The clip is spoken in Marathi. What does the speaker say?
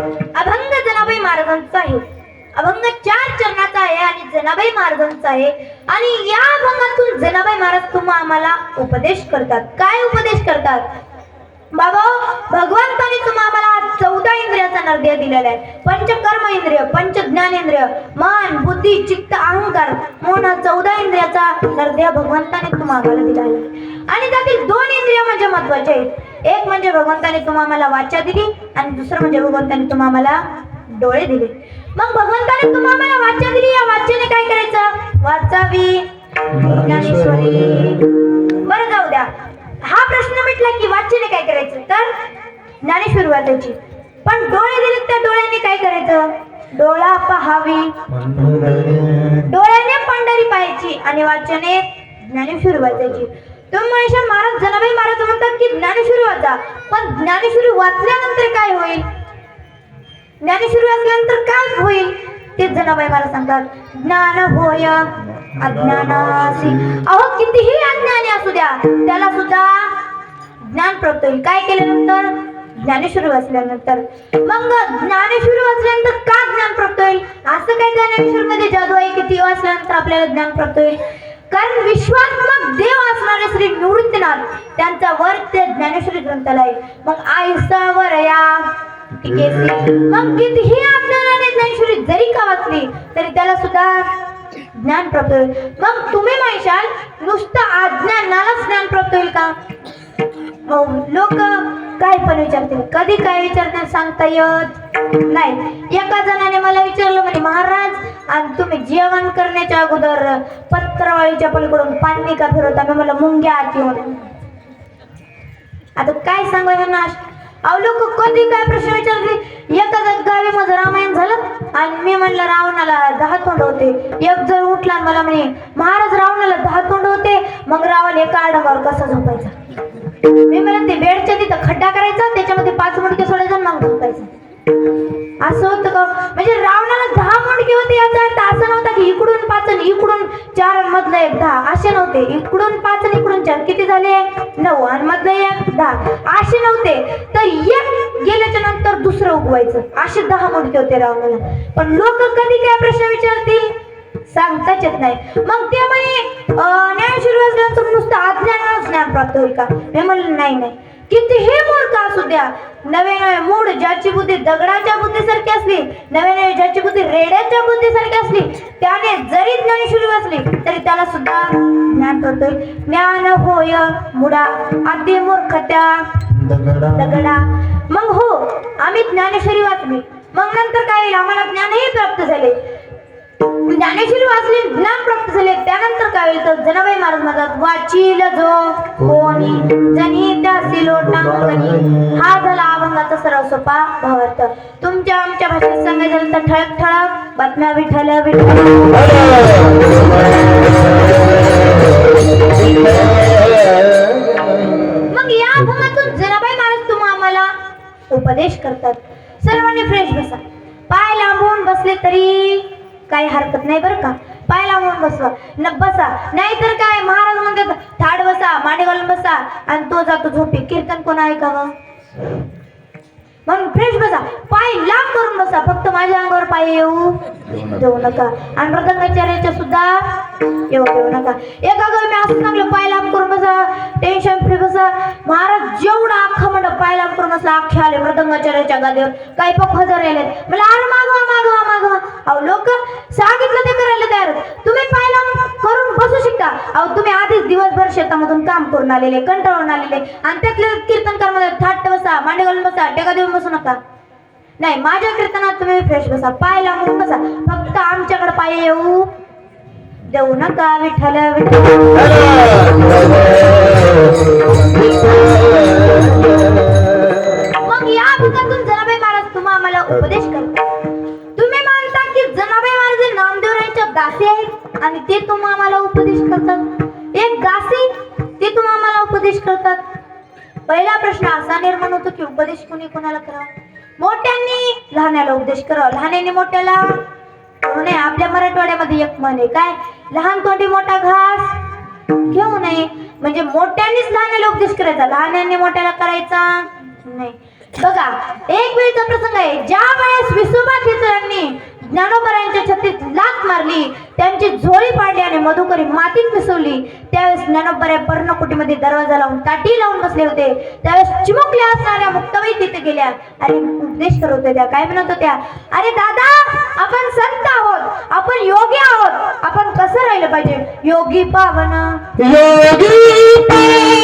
अभंग जनाबाई महाराजांचा आहे. अभंग चार चरणाचा आहे आणि जनाबाई महाराजांचा आहे. आणि या अभंगातून जनाबाई महाराज तुम्हा आम्हाला उपदेश करतात. काय उपदेश करतात? बाबा भगवंताने तुम्हा आम्हाला चौदा इंद्रियाचा नर्दय दिलेला आहे पंचकर्म इंद्रिय पंच ज्ञानेंद्रिय मन बुद्धी चित्त अहंकार म्हणून चौदा इंद्रियाचा नर्दय भगवंताने तुम्हाला दिला आहे. आणि त्यातील दोन इंद्रिय म्हणजे महत्त्वाचे आहेत. एक म्हणजे भगवंताने तुम्हा आम्हाला वाचा दिली आणि दुसरं म्हणजे भगवंताने तुम्हा आम्हाला डोळे दिले. मग भगवंताने तुम्हा आम्हाला वाचा दिली या वाच्याने काय करायचं? वाचावी. ज्ञानेश्वरी. बरं जाऊ द्या. हा प्रश्न मिटला की वाच्याने काय करायचं? तर ज्ञानेश्वरी वाचायची. पण डोळे दिले त्या डोळ्याने काय करायचं? डोळा पहावी. डोळ्याने पंढरी पाहायची आणि वाचने ज्ञानेश्वरी वाचायची. तुम्ही महेश्वर महाराज जनाबाई महाराज म्हणतात की ज्ञानेश्वरी वाचा. पण ज्ञानेश्वरी वाचल्यानंतर काय होईल? ज्ञानेश्वरी वाचल्यानंतर काय होईल? तेच जनाबाई महाराज सांगतात ज्ञान होय अज्ञानासी. अहो कितीही अज्ञानी असू द्या त्याला सुद्धा ज्ञान प्राप्त होईल. काय केल्यानंतर? ज्ञानेश्वरी वाचल्यानंतर. मग ज्ञानेश्वरी वाचल्यानंतर का ज्ञान प्राप्त होईल? असं काय ज्ञानेश्वर मध्ये जादू आहे की ती वाचल्यानंतर आपल्याला ज्ञान प्राप्त होईल? कारण विश्वात्मक देव असणारे श्री निवृत्तीनाथ त्यांचा वर ते ज्ञानेश्वरी ग्रंथालय. आहे मग आयसा वरया टिकेसी मग कितीही अज्ञानाने ज्ञानेश्वरी जरी का वाचली तरी त्याला सुद्धा ज्ञान प्राप्त होईल. मग तुम्ही म्हणशाल नुसतं अज्ञानालाच ज्ञान प्राप्त होईल का? लोक काय पण विचारतील कधी काय विचारतील सांगता येत नाही. एका जणाने मला विचारलं म्हणे महाराज आणि तुम्ही जेवण करण्याच्या अगोदर पत्रावळीच्या पलीकडून पाणी का फिरवता? मी मला मुंग्या आती म्हणून आता काय सांगू ह्यांना लोक कधी काय प्रश्न विचारते एका गावी माझं रामायण झालं आणि मी म्हणलं रावणाला दहा तोंड होते. एक जण उठला मला म्हणे महाराज रावणाला दहा तोंड होते. मग रावण एका आडंगावर कसा झोपायचा? मी म्हणत ते बेडच्या तिथं खड्डा करायचा त्याच्यामध्ये पाच मुडके सोडायचा मग झोपायचा. असं होतं का? म्हणजे रावणाला दहा मुंडके होते याचा अर्थ असा नव्हता की इकडून पाच आणि इकडून चार मधलं एक दहा. असे नव्हते. इकडून पाच आणि इकडून चार. किती झाले? नऊ आणि मधलं एक दहा. असे नव्हते. तर एक गेल्याच्यानंतर दुसरं उगवायचं. असे दहा मुंडके होते रावणाला. पण लोक कधी काय प्रश्न विचारतील? सांगताच येत नाही. मग ते म्हणे ज्ञान सुरू असल्यानंतर नुसतं अज्ञानाला ज्ञान प्राप्त होईल का? मी म्हणलं नाही नाही. कितीही मूर्ख असू द्या. नवे नवे मूड ज्याची बुद्धी दगडाच्या बुद्धीसारखी असली नवे नवे ज्याची बुद्धी रेड्याच्या बुद्धीसारखी असली त्याने जरी ज्ञानेश्वरी वाचली तरी त्याला सुद्धा ज्ञान होईल ज्ञान होय मुडा. अति मूर्खत्या. दगडा. मग हो आम्ही ज्ञानेश्वरी वाचली. मग नंतर काय आम्हाला ज्ञानही प्राप्त झाले. ज्ञानेश्वरी वाचले ज्ञान प्राप्त झाले. त्यानंतर काय होईल तर जनाबाई महाराज म्हणतात वाचील जो कोणी जनी त्यासी लोटांगणी हा झाला अभंगाचा सर्व सोपा भावार्थ. तुमच्या आमच्या भाषेत सांगायचं तर ठळक ठळक बातम्या विठल विठल लांबून बसवा न बसा. नाहीतर काय? महाराज म्हणतात थाड बसा मांडी घालून बसा. आणि तो जातो झोपी. कीर्तन कोण ऐकावं? म्हणून फ्रेश बसा. पाय लांब करून बसा. फक्त माझ्या अंगावर पाय येऊ देऊ नका. आणि मृदंगाचार्याच्या सुद्धा येऊ देऊ नका. एका गावी मी असं सांगलं पाय लांब करून बसा. टेन्शन फ्री बसा. महाराज जेवढा अख्खा मंडप पाय लांब करून बसला अख्खे आले मृदंगाचार्याच्या गादीवर. काही पक हजार आले मला अरे मागवा मागवा मागवा. अहो लोक सांगितलं शेतामधून काम करून आलेले कंटाळून आलेले. आणि त्यातले कीर्तनकारमध्ये थाट बसा मांडे घालून बसा टेका देऊन बसू नका. नाही माझ्या कीर्तनात तुम्ही फ्रेश बसा पाय म्हणून बसा. फक्त आमच्याकडे पाय येऊ. देऊ नका विठ्ठल विठ्ठल. मग या भागातून जनाबाई महाराज तुम्हा आम्हाला उपदेश करतात. तुम्ही मानता की जनाबाई महाराज हे नामदेवरायांच्या दासी आहेत आणि ते तुम्हा आम्हाला उपदेश करतात. एक दासी तुम्ही आम्हाला उपदेश करतात? पहिला प्रश्न असा निर्माण होतो की उपदेश कोणी कोणाला करावा? मोठ्यांनी लहान्याला उपदेश करावा. लहान्याने मोठ्याला म्हणे आपल्या मराठवाड्यामध्ये एक म्हणे काय? लहान तोंडी मोठा घास घेऊ नये. म्हणजे मोठ्यांनीच लहान्याला उपदेश करायचा. लहान्याने मोठ्याला करायचा नाही. बघा एक वेळचा प्रसंग आहे. ज्या वेळेस विसुबा खेचरांनी ज्ञानोबरांच्या छत्रीत लात मारली त्यांची झोळी पाडली आणि मधुकरी मातीत मिसवली त्यावेळेस ज्ञानोबऱ्या पर्णकुटीमध्ये दरवाजा लावून ताटी लावून बसले होते त्यावेळेस चिमुकल्या असणाऱ्या मुक्ताबाई तिथे गेल्या. अरे उपदेश करत होत्या काय म्हणत होत्या? अरे दादा आपण संत आहोत. आपण योगी आहोत. आपण कसं राहिलं पाहिजे? योगी पावन. योगी पावन.